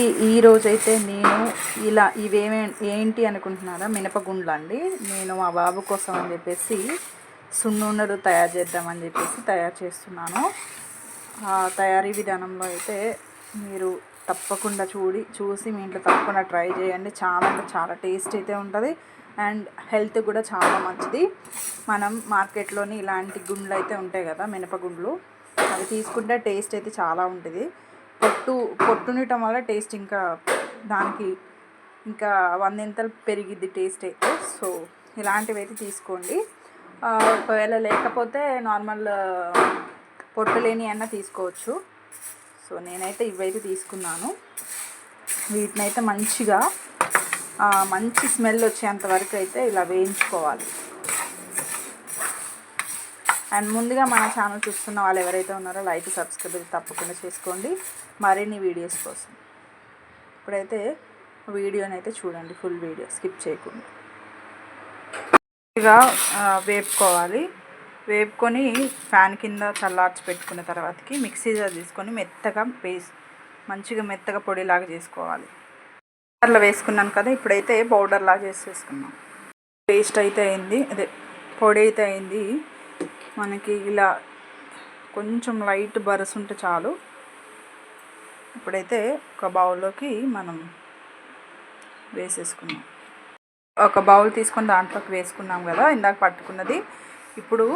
ఈ- రోజైతే నేను ఇలా ఇవేమే ఏంటి అనుకుంటున్నారా? మినపగుండ్లు అండి. నేను మా బాబు కోసం అని చెప్పేసి సున్నుండలు తయారు చేద్దామని చెప్పేసి తయారు చేస్తున్నాను. ఆ తయారీ విధానంలో అయితే మీరు తప్పకుండా చూడి చూసి మీ ఇంట్లో తప్పకుండా ట్రై చేయండి. చాలా అంటే చాలా టేస్ట్ అయితే ఉంటుంది. అండ్ హెల్త్ కూడా చాలా మంచిది. మనం మార్కెట్లోని ఇలాంటి గుండ్లు అయితే ఉంటాయి కదా మినపగుండ్లు. అవి తీసుకుంటే టేస్ట్ అయితే చాలా ఉంటుంది. పొట్టు పొట్టునియటం వల్ల టేస్ట్ ఇంకా దానికి ఇంకా వందింతలు పెరిగిద్ది టేస్ట్. అయితే సో ఇలాంటివి అయితే తీసుకోండి. ఒకవేళ లేకపోతే నార్మల్ పొట్టు లేని అన్న తీసుకోవచ్చు. సో నేనైతే ఇవైతే తీసుకున్నాను. వీటిని అయితే మంచిగా మంచి స్మెల్ వచ్చేంత వరకు అయితే ఇలా వేయించుకోవాలి. అండ్ ముందుగా మన ఛానల్ చూస్తున్న వాళ్ళు ఎవరైతే ఉన్నారో లైక్ సబ్స్క్రైబ్ తప్పకుండా చేసుకోండి. మరిన్ని వీడియోస్ కోసం. ఇప్పుడైతే వీడియోని అయితే చూడండి ఫుల్ వీడియో. స్కిప్ చేయకుండా. ఇక వేపుకోవాలి. వేపుకొని ఫ్యాన్ కింద చల్లార్చి పెట్టుకున్న తర్వాతకి మిక్సీ జార్ తీసుకొని మెత్తగా పేస్ట్ మంచిగా మెత్తగా పొడిలాగా చేసుకోవాలి. పౌడర్లో వేసుకున్నాను కదా ఇప్పుడైతే పౌడర్లాగా చేసేసుకున్నాం. పేస్ట్ అయితే అయింది అదే పొడి అయితే అయింది. మనకి ఇలా కొంచెం లైట్ బరస్ ఉంటే చాలు. ఇప్పుడైతే ఒక బౌల్లోకి మనం వేసేసుకున్నాం ఒక బౌల్ తీసుకొని దాంట్లోకి వేసుకున్నాం కదా ఇందాక పట్టుకున్నది. ఇప్పుడు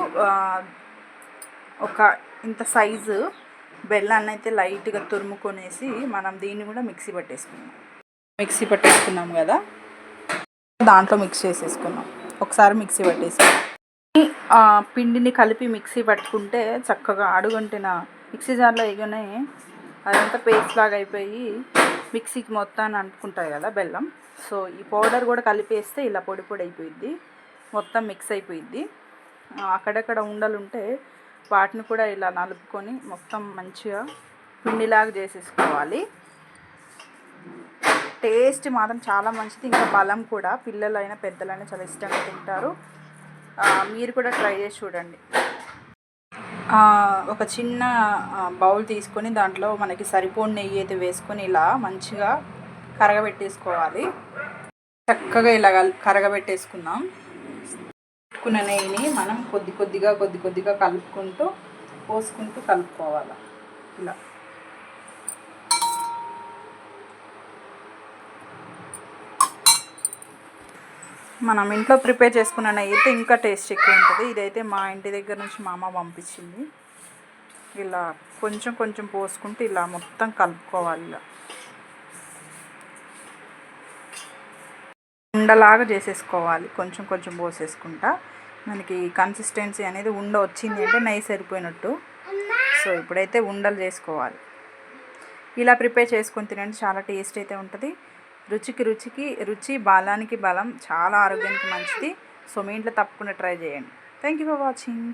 ఒక ఇంత సైజు బెల్లాన్ని అయితే లైట్గా తురుముకొనేసి మనం దీన్ని కూడా మిక్సీ పట్టేసుకున్నాం మిక్సీ పట్టేసుకున్నాం కదా దాంట్లో మిక్స్ చేసేసుకున్నాం. ఒకసారి మిక్సీ పట్టేసుకున్నాం పిండిని కలిపి మిక్సీ పట్టుకుంటే చక్కగా అడుగుంటిన మిక్సీ జార్లో వేయగానే అదంతా పేస్ట్ లాగా అయిపోయి మిక్సీకి మొత్తాన్ని అంటుకుంటుంది కదా బెల్లం. సో ఈ పౌడర్ కూడా కలిపేస్తే ఇలా పొడి పొడి అయిపోయిద్ది. మొత్తం మిక్స్ అయిపోయిద్ది. అక్కడక్కడ ఉండలు ఉంటే వాటిని కూడా ఇలా నలుపుకొని మొత్తం మంచిగా పిండిలాగా చేసేసుకోవాలి. టేస్ట్ మాత్రం చాలా మంచిది. ఇంకా బలం కూడా పిల్లలైనా పెద్దలైనా చాలా ఇష్టంగా తింటారు. మీరు కూడా ట్రై చేసి చూడండి. ఒక చిన్న బౌల్ తీసుకొని దాంట్లో మనకి సరిపోని నెయ్యి అయితే వేసుకొని ఇలా మంచిగా కరగబెట్టేసుకోవాలి. చక్కగా ఇలా కరగబెట్టేసుకుందాం. పెట్టుకున్న నెయ్యిని మనం కొద్ది కొద్దిగా కొద్ది కొద్దిగా కలుపుకుంటూ పోసుకుంటూ కలుపుకోవాలి. ఇలా. మనం ఇంట్లో ప్రిపేర్ చేసుకున్న నెయ్యి అయితే ఇంకా టేస్ట్ ఎక్కువ ఉంటుంది. ఇదైతే మా ఇంటి దగ్గర నుంచి మా అమ్మ పంపించింది. ఇలా కొంచెం కొంచెం పోసుకుంటూ ఇలా మొత్తం కలుపుకోవాలి ఇలా. ఉండలాగా చేసేసుకోవాలి. కొంచెం కొంచెం పోసేసుకుంటా. మనకి కన్సిస్టెన్సీ అనేది ఉండ వచ్చింది అంటే నెయ్యి సరిపోయినట్టు. సో ఇప్పుడైతే ఉండలు చేసుకోవాలి. ఇలా ప్రిపేర్ చేసుకొని తినండి. చాలా టేస్ట్ అయితే ఉంటుంది. రుచికి రుచికి రుచి బలానికి బలం చాలా ఆరోగ్యానికి మంచిది. సో మీ ఇంట్లో తప్పకుండా ట్రై చేయండి. Thank you for watching